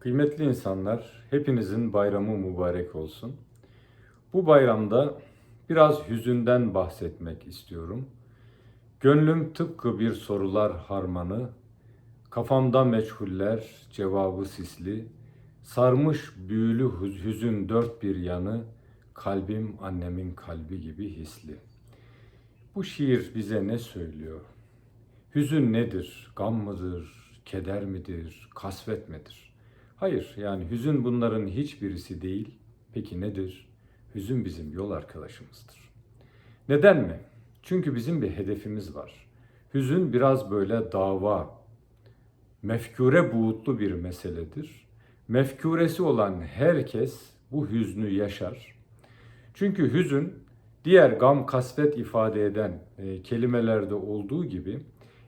Kıymetli insanlar, hepinizin bayramı mübarek olsun. Bu bayramda biraz hüzünden bahsetmek istiyorum. Gönlüm tıpkı bir sorular harmanı, kafamda meçhuller, cevabı sisli, sarmış büyülü hüz- hüzün dört bir yanı, kalbim annemin kalbi gibi hisli. Bu şiir bize ne söylüyor? Hüzün nedir? Gam mıdır? Keder midir? Kasvet midir? Hayır, yani hüzün bunların hiçbirisi değil. Peki nedir? Hüzün bizim yol arkadaşımızdır. Neden mi? Çünkü bizim bir hedefimiz var. Hüzün biraz böyle dava, mefkure buğutlu bir meseledir. Mefkuresi olan herkes bu hüznü yaşar. Çünkü hüzün diğer gam kasvet ifade eden e, kelimelerde olduğu gibi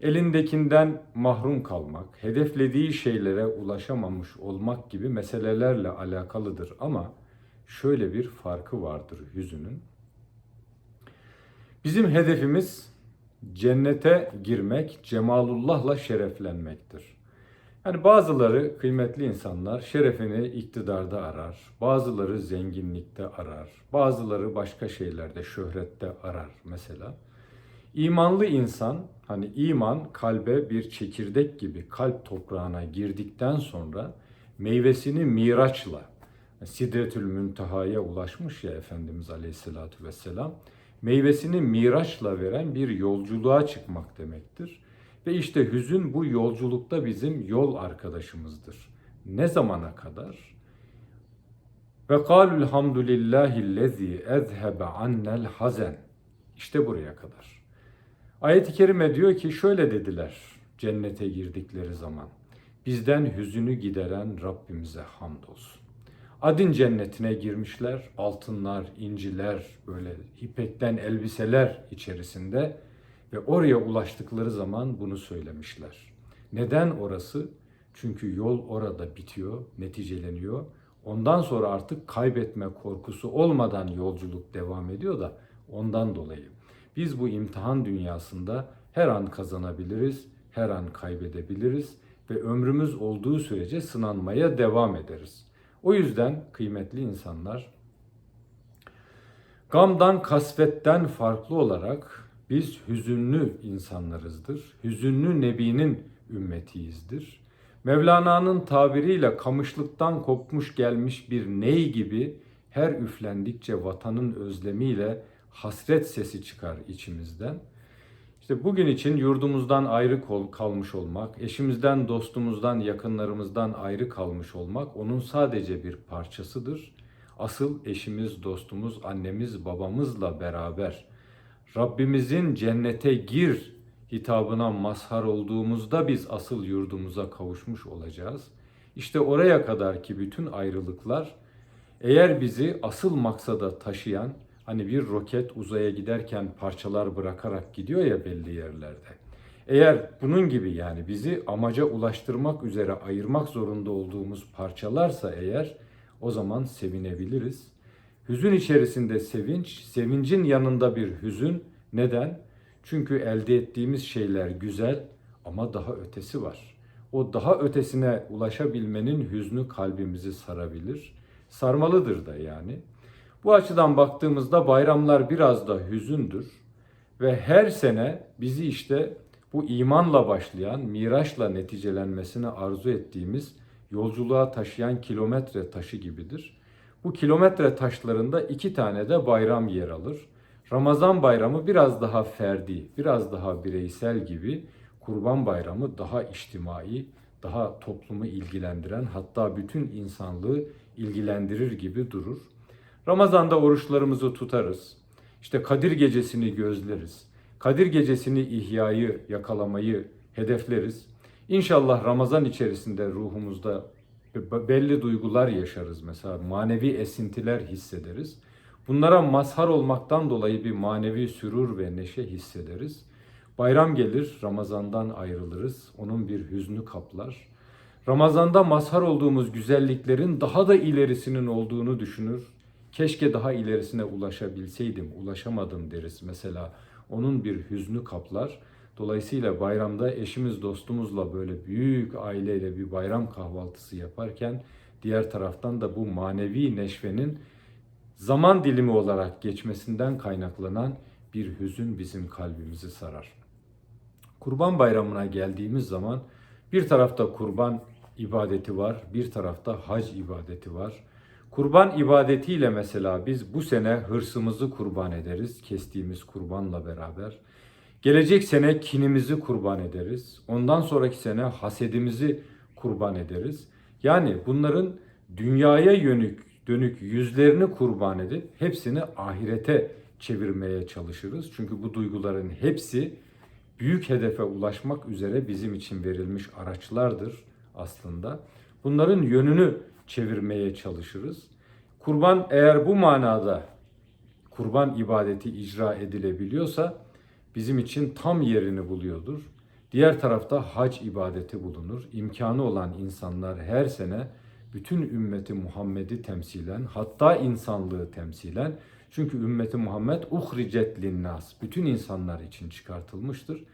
elindekinden mahrum kalmak, hedeflediği şeylere ulaşamamış olmak gibi meselelerle alakalıdır ama şöyle bir farkı vardır hüzünün. Bizim hedefimiz cennete girmek, cemalullah'la şereflenmektir. Yani bazıları kıymetli insanlar şerefini iktidarda arar, bazıları zenginlikte arar, bazıları başka şeylerde, şöhrette arar mesela. İmanlı insan, hani iman kalbe bir çekirdek gibi kalp toprağına girdikten sonra meyvesini miraçla, Sidretül Münteha'ya ulaşmış ya Efendimiz Aleyhisselatü Vesselam, meyvesini miraçla veren bir yolculuğa çıkmak demektir. Ve işte hüzün bu yolculukta bizim yol arkadaşımızdır. Ne zamana kadar? Ve kâlul hamdülillâhillezî ezhebe annel hazen. İşte buraya kadar. Ayet-i kerime diyor ki şöyle dediler cennete girdikleri zaman. Bizden hüzünü gideren Rabbimize hamdolsun. Adin cennetine girmişler. Altınlar, inciler, böyle ipekten elbiseler içerisinde ve oraya ulaştıkları zaman bunu söylemişler. Neden orası? Çünkü yol orada bitiyor, neticeleniyor. Ondan sonra artık kaybetme korkusu olmadan yolculuk devam ediyor da ondan dolayı. Biz bu imtihan dünyasında her an kazanabiliriz, her an kaybedebiliriz ve ömrümüz olduğu sürece sınanmaya devam ederiz. O yüzden kıymetli insanlar gamdan, kasvetten farklı olarak biz hüzünlü insanlarızdır. Hüzünlü Nebi'nin ümmetiyizdir. Mevlana'nın tabiriyle kamışlıktan kopmuş gelmiş bir ney gibi her üflendikçe vatanın özlemiyle hasret sesi çıkar içimizden. İşte bugün için yurdumuzdan ayrı kalmış olmak, eşimizden, dostumuzdan, yakınlarımızdan ayrı kalmış olmak onun sadece bir parçasıdır. Asıl eşimiz, dostumuz, annemiz, babamızla beraber Rabbimizin cennete gir hitabına mazhar olduğumuzda biz asıl yurdumuza kavuşmuş olacağız. İşte oraya kadar ki bütün ayrılıklar eğer bizi asıl maksada taşıyan hani bir roket uzaya giderken parçalar bırakarak gidiyor ya belli yerlerde. Eğer bunun gibi yani bizi amaca ulaştırmak üzere ayırmak zorunda olduğumuz parçalarsa eğer o zaman sevinebiliriz. Hüzün içerisinde sevinç, sevincin yanında bir hüzün. Neden? Çünkü elde ettiğimiz şeyler güzel ama daha ötesi var. O daha ötesine ulaşabilmenin hüznü kalbimizi sarabilir. Sarmalıdır da yani. Bu açıdan baktığımızda bayramlar biraz da hüzündür ve her sene bizi işte bu imanla başlayan, miraçla neticelenmesini arzu ettiğimiz yolculuğa taşıyan kilometre taşı gibidir. Bu kilometre taşlarında iki tane de bayram yer alır. Ramazan bayramı biraz daha ferdi, biraz daha bireysel gibi. Kurban bayramı daha içtimai, daha toplumu ilgilendiren, hatta bütün insanlığı ilgilendirir gibi durur. Ramazanda oruçlarımızı tutarız. İşte Kadir gecesini gözleriz. Kadir gecesini ihyayı, yakalamayı hedefleriz. İnşallah Ramazan içerisinde ruhumuzda be- belli duygular yaşarız mesela manevi esintiler hissederiz. Bunlara mazhar olmaktan dolayı bir manevi sürur ve neşe hissederiz. Bayram gelir, Ramazan'dan ayrılırız. Onun bir hüznü kaplar. Ramazan'da mazhar olduğumuz güzelliklerin daha da ilerisinin olduğunu düşünür. Keşke daha ilerisine ulaşabilseydim, ulaşamadım deriz mesela. Onun bir hüznü kaplar. Dolayısıyla bayramda eşimiz dostumuzla böyle büyük aileyle bir bayram kahvaltısı yaparken diğer taraftan da bu manevi neşvenin zaman dilimi olarak geçmesinden kaynaklanan bir hüzün bizim kalbimizi sarar. Kurban Bayramı'na geldiğimiz zaman bir tarafta kurban ibadeti var, bir tarafta hac ibadeti var. Kurban ibadetiyle mesela biz bu sene hırsımızı kurban ederiz kestiğimiz kurbanla beraber. Gelecek sene kinimizi kurban ederiz. Ondan sonraki sene hasedimizi kurban ederiz. Yani bunların dünyaya yönük dönük yüzlerini kurban edip hepsini ahirete çevirmeye çalışırız. Çünkü bu duyguların hepsi büyük hedefe ulaşmak üzere bizim için verilmiş araçlardır aslında. Bunların yönünü çevirmeye çalışırız. Kurban eğer bu manada kurban ibadeti icra edilebiliyorsa bizim için tam yerini buluyordur. Diğer tarafta hac ibadeti bulunur. İmkanı olan insanlar her sene bütün ümmeti Muhammed'i temsilen hatta insanlığı temsilen çünkü ümmeti Muhammed uhricet linnas bütün insanlar için çıkartılmıştır.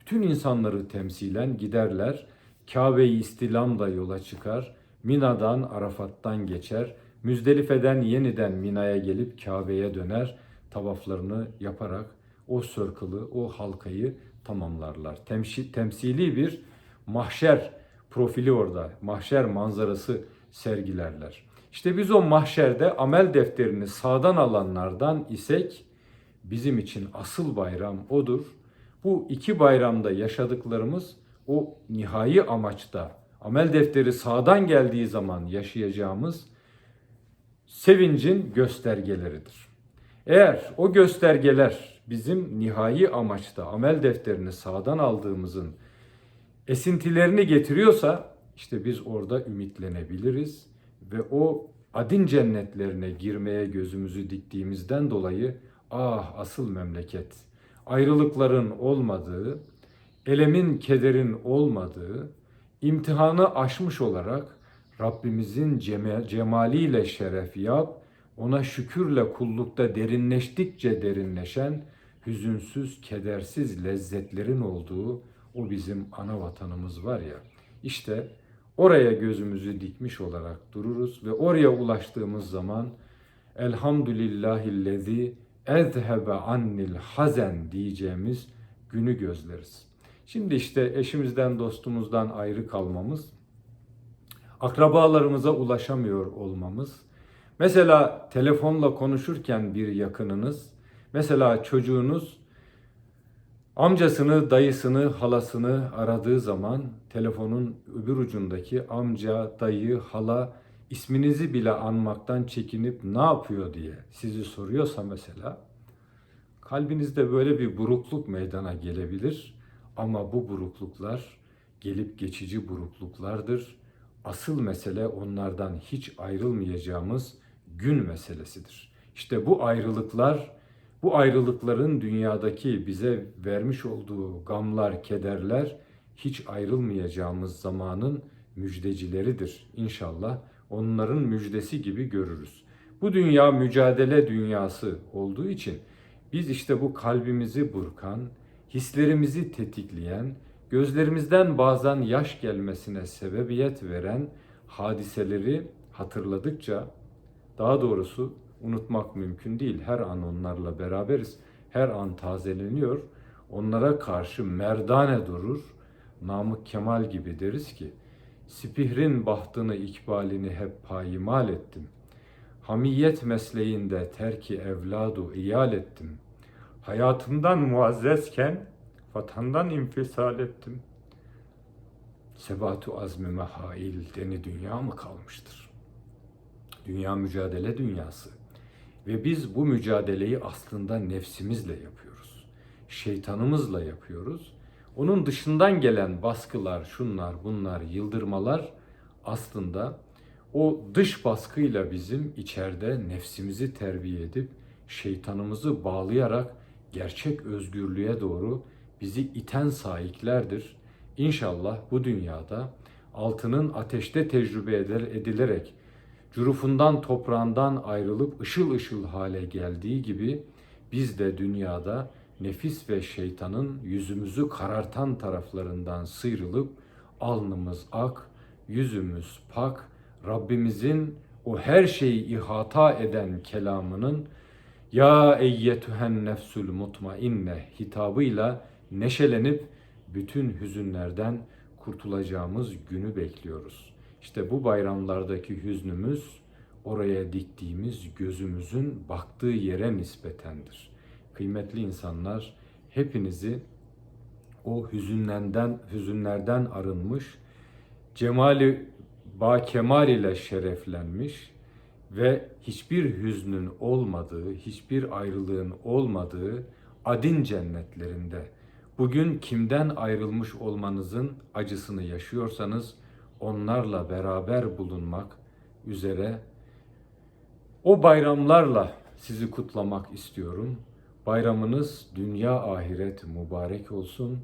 Bütün insanları temsilen giderler. Kabe-i İstilam'da yola çıkar. Mina'dan, Arafat'tan geçer. Müzdelife'den yeniden Mina'ya gelip Kabe'ye döner. Tavaflarını yaparak o sörkılı, o halkayı tamamlarlar. Temşi, temsili bir mahşer profili orada, mahşer manzarası sergilerler. İşte biz o mahşerde amel defterini sağdan alanlardan isek bizim için asıl bayram odur. Bu iki bayramda yaşadıklarımız o nihai amaçta amel defteri sağdan geldiği zaman yaşayacağımız sevincin göstergeleridir. Eğer o göstergeler bizim nihai amaçta amel defterini sağdan aldığımızın esintilerini getiriyorsa işte biz orada ümitlenebiliriz ve o adin cennetlerine girmeye gözümüzü diktiğimizden dolayı ah asıl memleket ayrılıkların olmadığı, elemin kederin olmadığı, imtihanı aşmış olarak Rabbimizin cemaliyle şeref yap, ona şükürle kullukta derinleştikçe derinleşen, hüzünsüz, kedersiz lezzetlerin olduğu o bizim ana vatanımız var ya. İşte oraya gözümüzü dikmiş olarak dururuz ve oraya ulaştığımız zaman Elhamdülillahillezî ezhebe annil hazen diyeceğimiz günü gözleriz. Şimdi işte eşimizden, dostumuzdan ayrı kalmamız, akrabalarımıza ulaşamıyor olmamız, mesela telefonla konuşurken bir yakınınız, mesela çocuğunuz amcasını, dayısını, halasını aradığı zaman telefonun öbür ucundaki amca, dayı, hala isminizi bile anmaktan çekinip ne yapıyor diye sizi soruyorsa mesela kalbinizde böyle bir burukluk meydana gelebilir ama bu burukluklar gelip geçici burukluklardır. Asıl mesele onlardan hiç ayrılmayacağımız gün meselesidir. İşte bu ayrılıklar, bu ayrılıkların dünyadaki bize vermiş olduğu gamlar, kederler hiç ayrılmayacağımız zamanın müjdecileridir inşallah onların müjdesi gibi görürüz. Bu dünya mücadele dünyası olduğu için biz işte bu kalbimizi burkan, hislerimizi tetikleyen, gözlerimizden bazen yaş gelmesine sebebiyet veren hadiseleri hatırladıkça daha doğrusu unutmak mümkün değil. Her an onlarla beraberiz. Her an tazeleniyor. Onlara karşı merdane durur. Namık Kemal gibi deriz ki Sipihrin bahtını ikbalini hep payimal ettim. Hamiyet mesleğinde terki evladu iyal ettim. Hayatımdan muazzezken vatandan infisal ettim. Sebatu azmime hail deni dünya mı kalmıştır? Dünya mücadele dünyası. Ve biz bu mücadeleyi aslında nefsimizle yapıyoruz. Şeytanımızla yapıyoruz onun dışından gelen baskılar, şunlar, bunlar, yıldırmalar aslında o dış baskıyla bizim içeride nefsimizi terbiye edip şeytanımızı bağlayarak gerçek özgürlüğe doğru bizi iten sahiplerdir. İnşallah bu dünyada altının ateşte tecrübe edilerek curufundan toprağından ayrılıp ışıl ışıl hale geldiği gibi biz de dünyada nefis ve şeytanın yüzümüzü karartan taraflarından sıyrılıp alnımız ak, yüzümüz pak, Rabbimizin o her şeyi ihata eden kelamının ya eyyetühen nefsül mutmainne hitabıyla neşelenip bütün hüzünlerden kurtulacağımız günü bekliyoruz. İşte bu bayramlardaki hüznümüz oraya diktiğimiz gözümüzün baktığı yere nispetendir. Kıymetli insanlar, hepinizi o hüzünlerden hüzünlerden arınmış, cemali ba kemal ile şereflenmiş ve hiçbir hüznün olmadığı, hiçbir ayrılığın olmadığı adin cennetlerinde bugün kimden ayrılmış olmanızın acısını yaşıyorsanız onlarla beraber bulunmak üzere o bayramlarla sizi kutlamak istiyorum. Bayramınız dünya ahiret mübarek olsun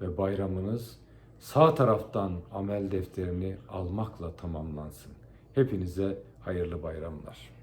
ve bayramınız sağ taraftan amel defterini almakla tamamlansın. Hepinize hayırlı bayramlar.